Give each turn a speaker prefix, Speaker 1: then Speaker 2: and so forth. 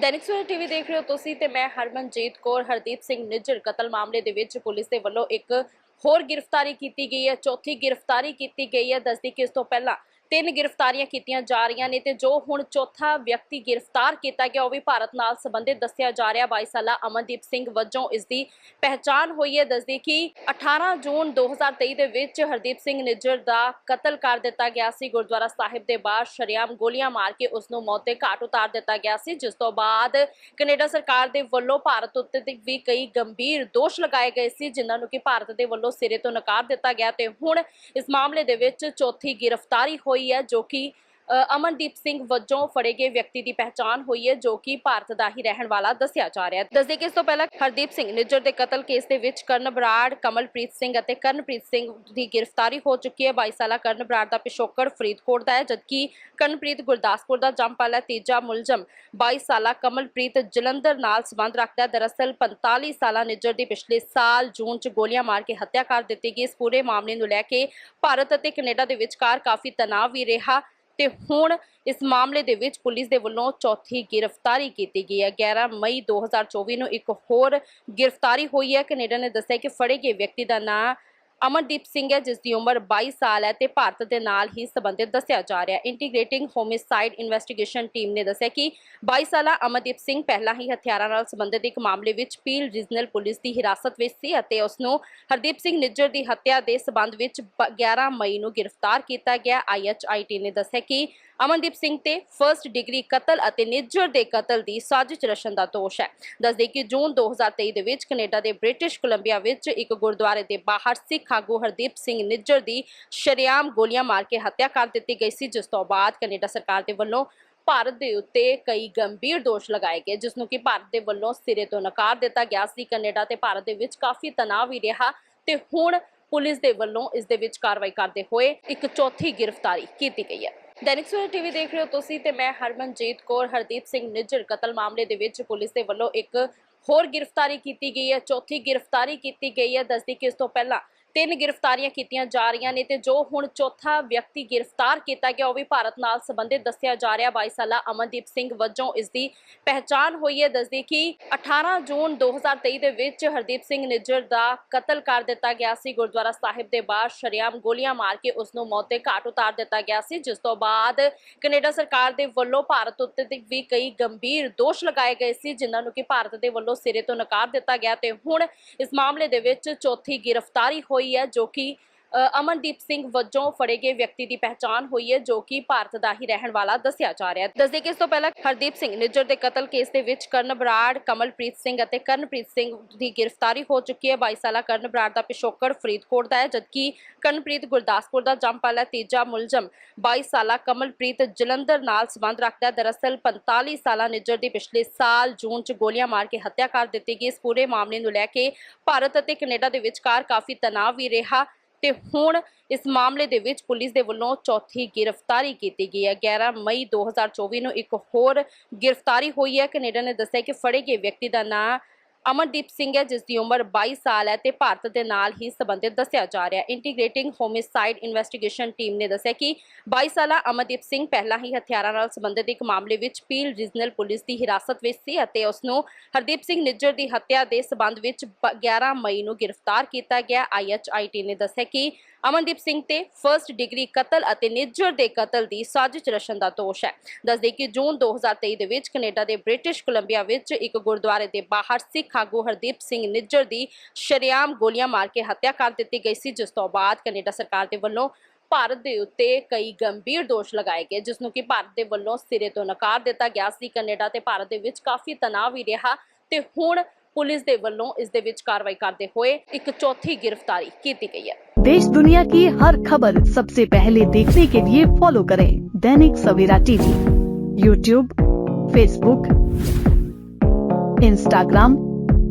Speaker 1: ਦੈਨਿਕ Savera TV ਦੇਖ ਰਹੇ ਹੋ ਤੁਸੀਂ ਤੇ ਮੈਂ ਹਰਮਨਜੀਤ ਕੌਰ, ਹਰਦੀਪ ਸਿੰਘ ਨਿੱਜਰ ਕਤਲ ਮਾਮਲੇ ਦੇ ਵਿੱਚ ਪੁਲਿਸ ਦੇ ਵੱਲੋਂ ਇੱਕ ਹੋਰ ਗ੍ਰਿਫਤਾਰੀ ਕੀਤੀ ਗਈ ਹੈ, ਚੌਥੀ ਗ੍ਰਿਫਤਾਰੀ ਕੀਤੀ ਗਈ ਹੈ। ਦੱਸਦੀ ਕਿ ਇਸ ਤੋਂ ਪਹਿਲਾਂ ਤਿੰਨ ਗ੍ਰਿਫਤਾਰੀਆਂ ਕੀਤੀਆਂ ਜਾ ਰਹੀਆਂ ਨੇ ਤੇ ਜੋ ਹੁਣ ਚੌਥਾ ਵਿਅਕਤੀ ਗ੍ਰਿਫਤਾਰ ਕੀਤਾ ਗਿਆ, ਉਹ ਵੀ ਭਾਰਤ ਨਾਲ ਸੰਬੰਧਿਤ ਦੱਸਿਆ ਜਾ ਰਿਹਾ। 22 ਸਾਲਾ ਅਮਨਦੀਪ ਸਿੰਘ ਵਜੋਂ ਇਸ ਦੀ ਪਹਿਚਾਣ ਹੋਈ ਹੈ। ਦੱਸਦੀ ਕਿ 18 ਜੂਨ 2023 ਦੇ ਵਿੱਚ ਹਰਦੀਪ ਸਿੰਘ ਨਿੱਜਰ ਦਾ ਕਤਲ ਕਰ ਦਿੱਤਾ ਗਿਆ ਸੀ। ਗੁਰਦੁਆਰਾ ਸਾਹਿਬ ਦੇ ਬਾਹਰ ਸ਼ਰੇਆਮ ਗੋਲੀਆਂ ਮਾਰ ਕੇ ਉਸ ਨੂੰ ਮੌਤ ਦੇ ਘਾਟ ਉਤਾਰ ਦਿੱਤਾ ਗਿਆ ਸੀ। ਜਿਸ ਤੋਂ ਬਾਅਦ ਕੈਨੇਡਾ ਸਰਕਾਰ ਦੇ ਵੱਲੋਂ ਭਾਰਤ ਉੱਤੇ ਵੀ ਕਈ ਗੰਭੀਰ ਦੋਸ਼ ਲਗਾਏ ਗਏ ਸੀ, ਜਿਨ੍ਹਾਂ ਨੂੰ ਕਿ ਭਾਰਤ ਦੇ ਵੱਲੋਂ ਸਿਰੇ ਤੋਂ ਨਕਾਰ ਦਿੱਤਾ ਗਿਆ ਤੇ ਹੁਣ ਇਸ ਮਾਮਲੇ ਦੇ ਵਿੱਚ ਚੌਥੀ ਗ੍ਰਿਫਤਾਰੀ ਹੋਈ ਹੈ ਜੋ ਕਿ ਅਮਨਦੀਪ ਸਿੰਘ ਵਜੋਂ ਫੜੇ ਗਏ ਵਿਅਕਤੀ ਦੀ ਪਹਿਚਾਣ ਹੋਈ ਹੈ, ਜੋ ਕਿ ਭਾਰਤ ਦਾ ਹੀ ਰਹਿਣ ਵਾਲਾ ਦੱਸਿਆ ਜਾ ਰਿਹਾ ਹੈ। ਦੱਸਦੇ ਕਿ ਇਸ ਤੋਂ ਪਹਿਲਾਂ ਹਰਦੀਪ ਸਿੰਘ ਨਿੱਜਰ ਦੇ ਕਤਲ ਕੇਸ ਦੇ ਵਿੱਚ ਕਰਨ ਬਰਾੜ ਕਮਲਪ੍ਰੀਤ ਸਿੰਘ ਅਤੇ ਕਰਨਪ੍ਰੀਤ ਸਿੰਘ ਦੀ ਗ੍ਰਿਫਤਾਰੀ ਹੋ ਚੁੱਕੀ ਹੈ। 22 ਸਾਲਾ ਕਰਨ ਬਰਾੜ ਦਾ ਪਿਛੋਕੜ ਫਰੀਦਕੋਟ ਦਾ ਹੈ, ਜਦਕਿ ਕਰਨਪ੍ਰੀਤ ਗੁਰਦਾਸਪੁਰ ਦਾ ਜੰਪਲ ਹੈ। ਤੀਜਾ ਮੁਲਜ਼ਮ 22 ਸਾਲਾ ਕਮਲਪ੍ਰੀਤ ਜਲੰਧਰ ਨਾਲ ਸੰਬੰਧ ਰੱਖਦਾ ਹੈ। ਦਰਅਸਲ 45 ਸਾਲਾ ਨਿੱਜਰ ਦੀ ਪਿਛਲੇ ਸਾਲ ਜੂਨ 'ਚ ਗੋਲੀਆਂ ਮਾਰ ਕੇ ਹੱਤਿਆ ਕਰ ਦਿੱਤੀ ਗਈ। ਇਸ ਪੂਰੇ ਮਾਮਲੇ ਨੂੰ ਲੈ ਕੇ ਭਾਰਤ ਅਤੇ ਕੈਨੇਡਾ ਦੇ ਵਿਚਕਾਰ ਕਾਫੀ ਤਣਾਅ ਵੀ ਰਿਹਾ। ਤੇ ਹੁਣ ਇਸ ਮਾਮਲੇ ਦੇ ਵਿੱਚ ਪੁਲਿਸ ਦੇ ਵੱਲੋਂ ਚੌਥੀ ਗ੍ਰਿਫਤਾਰੀ ਕੀਤੀ ਗਈ ਹੈ। 11 ਮਈ 2024 ਨੂੰ ਇੱਕ ਹੋਰ ਗ੍ਰਿਫਤਾਰੀ ਹੋਈ ਹੈ। ਕੈਨੇਡਾ ਨੇ ਦੱਸਿਆ ਕਿ ਫੜੇ ਗਏ ਵਿਅਕਤੀ ਦਾ ਨਾਮ ਅਮਨਦੀਪ ਸਿੰਘ ਹੈ, ਜਿਸ ਦੀ ਉਮਰ 22 ਸਾਲ ਹੈ ਤੇ ਭਾਰਤ ਦੇ ਨਾਲ ਹੀ ਸੰਬੰਧਿਤ ਦੱਸਿਆ ਜਾ ਰਿਹਾ ਹੈ। ਇੰਟੀਗ੍ਰੇਟਿੰਗ ਹੋਮਿਸਾਈਡ ਇਨਵੈਸਟੀਗੇਸ਼ਨ ਟੀਮ ਨੇ ਦੱਸਿਆ ਕਿ 22 ਸਾਲਾ ਅਮਨਦੀਪ ਸਿੰਘ ਪਹਿਲਾਂ ਹੀ ਹਥਿਆਰਾਂ ਨਾਲ ਸੰਬੰਧਿਤ ਇੱਕ ਮਾਮਲੇ ਵਿੱਚ ਪੀਲ ਰੀਜਨਲ ਪੁਲਿਸ ਦੀ ਹਿਰਾਸਤ ਵਿੱਚ ਸੀ ਅਤੇ ਉਸ ਨੂੰ ਹਰਦੀਪ ਸਿੰਘ ਨਿੱਜਰ ਦੀ ਹੱਤਿਆ ਦੇ ਸਬੰਧ ਵਿੱਚ ਬ- 11 ਮਈ ਨੂੰ ਗ੍ਰਿਫਤਾਰ ਕੀਤਾ ਗਿਆ। ਆਈਐਚਆਈਟੀ ਨੇ ਦੱਸਿਆ ਕਿ ਅਮਨਦੀਪ ਸਿੰਘ ਤੇ ਫਰਸਟ ਡਿਗਰੀ ਕਤਲ ਅਤੇ ਨਿੱਜਰ ਦੇ ਕਤਲ ਦੀ ਸਾਜ਼ਿਸ਼ ਰਚਨ ਦਾ ਦੋਸ਼ ਹੈ। ਦੱਸਦੇ ਕਿ ਜੂਨ 2023 ਦੇ ਵਿੱਚ ਕੈਨੇਡਾ ਦੇ ਬ੍ਰਿਟਿਸ਼ ਕੋਲੰਬੀਆ ਵਿੱਚ ਇੱਕ ਗੁਰਦੁਆਰੇ ਦੇ ਬਾਹਰ ਸਿੱਖ ਆਗੂ ਹਰਦੀਪ ਸਿੰਘ ਨਿੱਜਰ ਦੀ ਸ਼ਰੇਆਮ ਗੋਲੀਆਂ ਮਾਰ ਕੇ ਹੱਤਿਆ ਕਰ ਦਿੱਤੀ ਗਈ ਸੀ, ਜਿਸ ਤੋਂ ਬਾਅਦ ਕੈਨੇਡਾ ਸਰਕਾਰ ਦੇ ਵੱਲੋਂ ਭਾਰਤ ਦੇ ਉੱਤੇ ਕਈ ਗੰਭੀਰ ਦੋਸ਼ ਲਗਾਏ ਗਏ, ਜਿਸ ਨੂੰ ਕਿ ਭਾਰਤ ਦੇ ਵੱਲੋਂ ਸਿਰੇ ਤੋਂ ਨਕਾਰ ਦਿੱਤਾ ਗਿਆ ਸੀ। ਕੈਨੇਡਾ ਤੇ ਭਾਰਤ ਦੇ ਵਿੱਚ ਕਾਫੀ ਤਣਾਅ ਵੀ ਰਿਹਾ ਤੇ ਹੁਣ ਪੁਲਿਸ ਦੇ ਵੱਲੋਂ ਇਸ ਦੇ ਵਿੱਚ ਕਾਰਵਾਈ ਕਰਦੇ ਹੋਏ ਇੱਕ ਚੌਥੀ ਗ੍ਰਿਫਤਾਰੀ ਕੀਤੀ ਗਈ ਹੈ। ਦੈਨਿਕ ਸਵੇਰਾ ਟੀਵੀ ਦੇਖ ਰਹੇ ਹੋ ਤੁਸੀਂ ਤੇ ਮੈਂ ਹਰਮਨਜੀਤ ਕੌਰ, ਹਰਦੀਪ ਸਿੰਘ ਨਿੱਜਰ ਕਤਲ ਮਾਮਲੇ ਦੇ ਵਿੱਚ ਪੁਲਿਸ ਦੇ ਵੱਲੋਂ ਇੱਕ ਹੋਰ ਗ੍ਰਿਫਤਾਰੀ ਕੀਤੀ ਗਈ ਹੈ, ਚੌਥੀ ਗ੍ਰਿਫਤਾਰੀ ਕੀਤੀ ਗਈ ਹੈ। ਦੱਸਦੀ ਕਿ ਇਸ ਤੋਂ ਪਹਿਲਾਂ ਤਿੰਨ ਗ੍ਰਿਫਤਾਰੀਆਂ ਕੀਤੀਆਂ ਜਾ ਰਹੀਆਂ ਨੇ ਤੇ ਜੋ ਹੁਣ ਚੌਥਾ ਵਿਅਕਤੀ ਗ੍ਰਿਫਤਾਰ ਕੀਤਾ ਗਿਆ, ਉਹ ਵੀ ਭਾਰਤ ਨਾਲ ਸੰਬੰਧਿਤ ਦੱਸਿਆ ਜਾ ਰਿਹਾ। 22 ਸਾਲਾ ਅਮਨਦੀਪ ਸਿੰਘ ਵਜੋਂ ਇਸ ਦੀ ਪਹਿਚਾਣ ਹੋਈ ਹੈ। ਦੱਸਦੀ ਕਿ 18 ਜੂਨ 2023 ਦੇ ਵਿੱਚ ਹਰਦੀਪ ਸਿੰਘ ਨਿੱਜਰ ਦਾ ਕਤਲ ਕਰ ਦਿੱਤਾ ਗਿਆ ਸੀ। ਗੁਰਦੁਆਰਾ ਸਾਹਿਬ ਦੇ ਬਾਹਰ ਸ਼ਰੇਆਮ ਗੋਲੀਆਂ ਮਾਰ ਕੇ ਉਸ ਨੂੰ ਮੌਤ ਦੇ ਘਾਟ ਉਤਾਰ ਦਿੱਤਾ ਗਿਆ ਸੀ। ਜਿਸ ਤੋਂ ਬਾਅਦ ਕੈਨੇਡਾ ਸਰਕਾਰ ਦੇ ਵੱਲੋਂ ਭਾਰਤ ਉੱਤੇ ਵੀ ਕਈ ਗੰਭੀਰ ਦੋਸ਼ ਲਗਾਏ ਗਏ ਸੀ, ਜਿਨ੍ਹਾਂ ਨੂੰ ਕਿ ਭਾਰਤ ਦੇ ਵੱਲੋਂ ਸਿਰੇ ਤੋਂ ਨਕਾਰ ਦਿੱਤਾ ਗਿਆ ਤੇ ਹੁਣ ਇਸ ਮਾਮਲੇ ਦੇ ਵਿੱਚ ਚੌਥੀ ਗ੍ਰਿਫਤਾਰੀ ਹੋਈ ਹੈ ਜੋ ਕਿ ਅਮਨਦੀਪ ਸਿੰਘ ਵਜੋਂ ਫੜੇ ਗਏ ਵਿਅਕਤੀ ਦੀ ਪਹਿਚਾਣ ਹੋਈ ਹੈ, ਜੋ ਕਿ ਭਾਰਤ ਦਾ ਹੀ ਰਹਿਣ ਵਾਲਾ ਦੱਸਿਆ ਜਾ ਰਿਹਾ ਹੈ। ਦੱਸਦੇ ਕਿ ਇਸ ਤੋਂ ਪਹਿਲਾਂ ਹਰਦੀਪ ਸਿੰਘ ਨਿੱਜਰ ਦੇ ਕਤਲ ਕੇਸ ਦੇ ਵਿੱਚ ਕਰਨ ਬਰਾੜ, ਕਮਲਪ੍ਰੀਤ ਸਿੰਘ ਅਤੇ ਕਰਨਪ੍ਰੀਤ ਸਿੰਘ ਦੀ ਗ੍ਰਿਫਤਾਰੀ ਹੋ ਚੁੱਕੀ ਹੈ। 22 ਸਾਲਾ ਕਰਨ ਬਰਾੜ ਦਾ ਪਿਛੋਕੜ ਫਰੀਦਕੋਟ ਦਾ ਹੈ, ਜਦਕਿ ਕਰਨਪ੍ਰੀਤ ਗੁਰਦਾਸਪੁਰ ਦਾ ਜੰਪਲ ਹੈ ਤੀਜਾ ਮੁਲਜ਼ਮ 22 ਸਾਲਾ ਕਮਲਪ੍ਰੀਤ ਜਲੰਧਰ ਨਾਲ ਸੰਬੰਧ ਰੱਖਦਾ ਦਰਅਸਲ 45 ਸਾਲਾ ਨਿੱਜਰ ਦੀ ਪਿਛਲੇ ਸਾਲ ਜੂਨ 'ਚ ਗੋਲੀਆਂ ਮਾਰ ਕੇ ਹੱਤਿਆ ਕਰ ਦਿੱਤੀ ਗਈ। ਇਸ ਪੂਰੇ ਮਾਮਲੇ ਨੂੰ ਲੈ ਕੇ ਭਾਰਤ ਅਤੇ ਕੈਨੇਡਾ ਦੇ ਵਿਚਕਾਰ ਕਾਫੀ ਤਣਾਅ ਵੀ ਰਿਹਾ। ਤੇ ਹੁਣ ਇਸ ਮਾਮਲੇ ਦੇ ਵਿੱਚ ਪੁਲਿਸ ਦੇ ਵੱਲੋਂ ਚੌਥੀ ਗ੍ਰਿਫਤਾਰੀ ਕੀਤੀ ਗਈ ਹੈ। 11 ਮਈ 2024 ਨੂੰ ਇੱਕ ਹੋਰ ਗ੍ਰਿਫਤਾਰੀ ਹੋਈ ਹੈ। ਕੈਨੇਡਾ ਨੇ ਦੱਸਿਆ ਕਿ ਫੜੇ ਗਏ ਵਿਅਕਤੀ ਦਾ ਨਾਮ ਅਮਨਦੀਪ ਸਿੰਘ ਹੈ ਜਿਸ ਦੀ ਉਮਰ 22 ਸਾਲ ਹੈ ਤੇ ਭਾਰਤ ਦੇ ਨਾਲ ਹੀ ਸੰਬੰਧਿਤ ਦੱਸਿਆ ਜਾ ਰਿਹਾ ਹੈ। ਇੰਟੀਗ੍ਰੇਟਿੰਗ ਹੋਮਿਸਾਈਡ ਇਨਵੈਸਟੀਗੇਸ਼ਨ ਟੀਮ ਨੇ ਦੱਸਿਆ ਕਿ 22 ਸਾਲਾ ਅਮਨਦੀਪ ਸਿੰਘ ਪਹਿਲਾਂ ਹੀ ਹਥਿਆਰਾਂ ਨਾਲ ਸੰਬੰਧਿਤ ਇੱਕ ਮਾਮਲੇ ਵਿੱਚ ਪੀਲ ਰੀਜਨਲ ਪੁਲਿਸ ਦੀ ਹਿਰਾਸਤ ਵਿੱਚ ਸੀ ਅਤੇ ਉਸ ਨੂੰ ਹਰਦੀਪ ਸਿੰਘ ਨਿੱਜਰ ਦੀ ਹੱਤਿਆ ਦੇ ਸਬੰਧ ਵਿੱਚ ਬ- 11 ਮਈ ਨੂੰ ਗ੍ਰਿਫਤਾਰ ਕੀਤਾ ਗਿਆ। ਆਈਐਚਆਈਟੀ ਨੇ ਦੱਸਿਆ ਕਿ ਅਮਨਦੀਪ ਸਿੰਘ ਤੇ ਫਰਸਟ ਡਿਗਰੀ ਕਤਲ ਅਤੇ ਨਿੱਜਰ ਦੇ ਕਤਲ ਦੀ ਸਾਜ਼ਿਸ਼ ਰਚਨ ਦਾ ਦੋਸ਼ ਹੈ। ਦੱਸਦੇ ਕਿ ਜੂਨ 2023 ਦੇ ਵਿੱਚ ਕੈਨੇਡਾ ਦੇ ਬ੍ਰਿਟਿਸ਼ ਕੋਲੰਬੀਆ ਵਿੱਚ ਇੱਕ ਗੁਰਦੁਆਰੇ ਦੇ ਬਾਹਰ ਸਿੱਖ ਆਗੂ ਹਰਦੀਪ ਸਿੰਘ ਨਿੱਜਰ ਦੀ ਸ਼ਰੇਆਮ ਗੋਲੀਆਂ ਮਾਰ ਕੇ ਹੱਤਿਆ ਕਰ ਦਿੱਤੀ ਗਈ ਸੀ ਜਿਸ ਤੋਂ ਬਾਅਦ ਕੈਨੇਡਾ ਸਰਕਾਰ ਦੇ ਵੱਲੋਂ ਭਾਰਤ ਦੇ ਉੱਤੇ ਕਈ ਗੰਭੀਰ ਦੋਸ਼ ਲਗਾਏ ਗਏ ਜਿਸ ਨੂੰ ਕਿ ਭਾਰਤ ਦੇ ਵੱਲੋਂ ਸਿਰੇ ਤੋਂ ਨਕਾਰ ਦਿੱਤਾ ਗਿਆ ਸੀ ਕੈਨੇਡਾ ਤੇ ਭਾਰਤ ਦੇ ਵਿੱਚ ਕਾਫੀ ਤਣਾਅ ਵੀ ਰਿਹਾ ਤੇ ਹੁਣ ਪੁਲਿਸ ਦੇ ਵੱਲੋਂ ਇਸ ਦੇ ਵਿੱਚ ਕਾਰਵਾਈ ਕਰਦੇ ਹੋਏ ਇੱਕ ਚੌਥੀ ਗ੍ਰਿਫਤਾਰੀ ਕੀਤੀ ਗਈ ਹੈ
Speaker 2: देश दुनिया की हर खबर सबसे पहले देखने के लिए फॉलो करें Dainik Savera TV YouTube Facebook Instagram